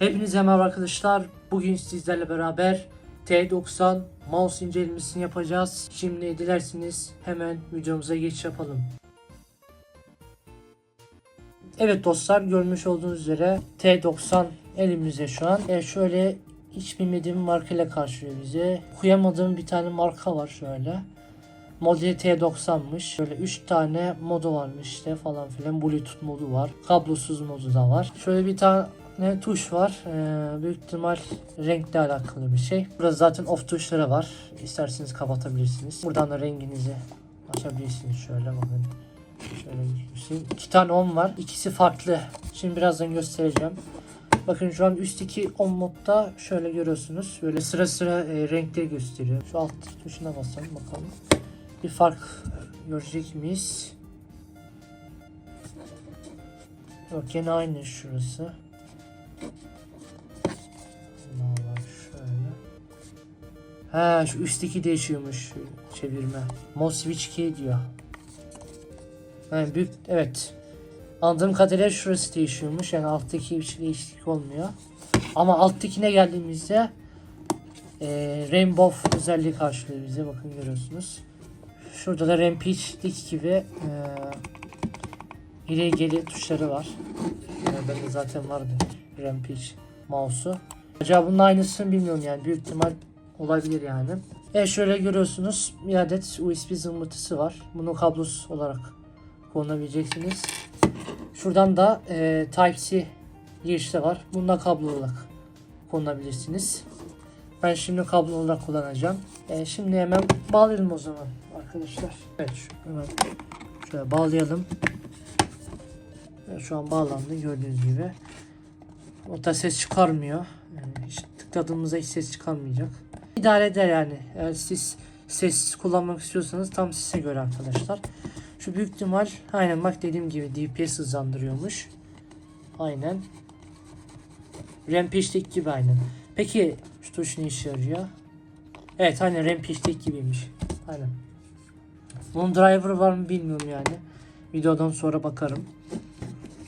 Hepinize merhaba arkadaşlar. Bugün sizlerle beraber T90 mouse incelemesini yapacağız. Şimdi dilerseniz hemen videomuza geçiş yapalım. Evet dostlar görmüş olduğunuz üzere T90 elimizde şu an. E şöyle hiç bilmediğim markayla karşılıyor bize. Okuyamadığım bir tane marka var şöyle. Modeli T90'mış. Şöyle 3 tane modu varmış işte falan filan. Bluetooth modu var. Kablosuz modu da var. Şöyle bir tane tuş var. Ee, büyük ihtimal renkle alakalı bir şey. Burada zaten off tuşları var. İsterseniz kapatabilirsiniz. Buradan da renginizi açabilirsiniz. Şöyle bakın. Şöyle göstereyim. İki tane on var. İkisi farklı. Şimdi birazdan göstereceğim. Bakın şu an üstteki on modda şöyle görüyorsunuz. Böyle sıra sıra e, renkleri gösteriyor. Şu alt tuşuna basalım bakalım. Bir fark görecek miyiz? Yok gene aynı şurası. Ha şu üstteki değişiyormuş çevirme. Mouse switch key diyor. Yani büyük evet. Anladığım kadarıyla şurası değişiyormuş. Yani alttaki hiç değişiklik olmuyor. Ama alttakine geldiğimizde e, Rainbow özelliği karşılıyor bize. Bakın görüyorsunuz. Şurada da Rampage'deki gibi e, ileri geri tuşları var. Yani bende zaten vardı Rampage mouse'u. Acaba bunun aynısını bilmiyorum yani. Büyük ihtimal olabilir yani. Evet şöyle görüyorsunuz bir adet USB zımbırtısı var. Bunu kablosuz olarak kullanabileceksiniz. Şuradan da e, Type-C girişte var. Bunda kablo olarak kullanabilirsiniz. Ben şimdi kablo olarak kullanacağım. E, şimdi hemen bağlayalım o zaman arkadaşlar. Evet hemen şöyle bağlayalım. Evet, şu an bağlandı gördüğünüz gibi. Orta ses çıkarmıyor. Yani hiç tıkladığımızda hiç ses çıkarmayacak. İdare eder yani. Eğer siz sessiz kullanmak istiyorsanız tam size göre arkadaşlar. Şu büyük ihtimal aynen bak dediğim gibi DPS hızlandırıyormuş. Aynen. Rampage'deki gibi aynen. Peki şu tuş ne işe yarıyor? Evet aynen Rampage'deki gibiymiş. Aynen. Bunun driver var mı bilmiyorum yani. Videodan sonra bakarım.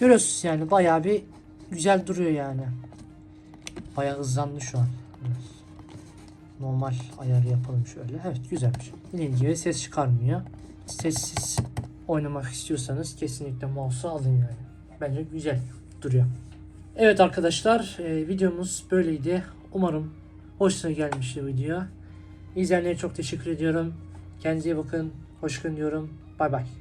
Görüyorsunuz yani bayağı bir güzel duruyor yani. Bayağı hızlandı şu an. Evet. Normal ayarı yapalım şöyle. Evet güzelmiş. Dediğim gibi ses çıkarmıyor. Sessiz oynamak istiyorsanız kesinlikle mouse'u alın yani. Bence güzel duruyor. Evet arkadaşlar e, videomuz böyleydi. Umarım hoşuna gelmiştir video. İzleyenlere çok teşekkür ediyorum. Kendinize iyi bakın. Hoşçakalın diyorum. Bay bay.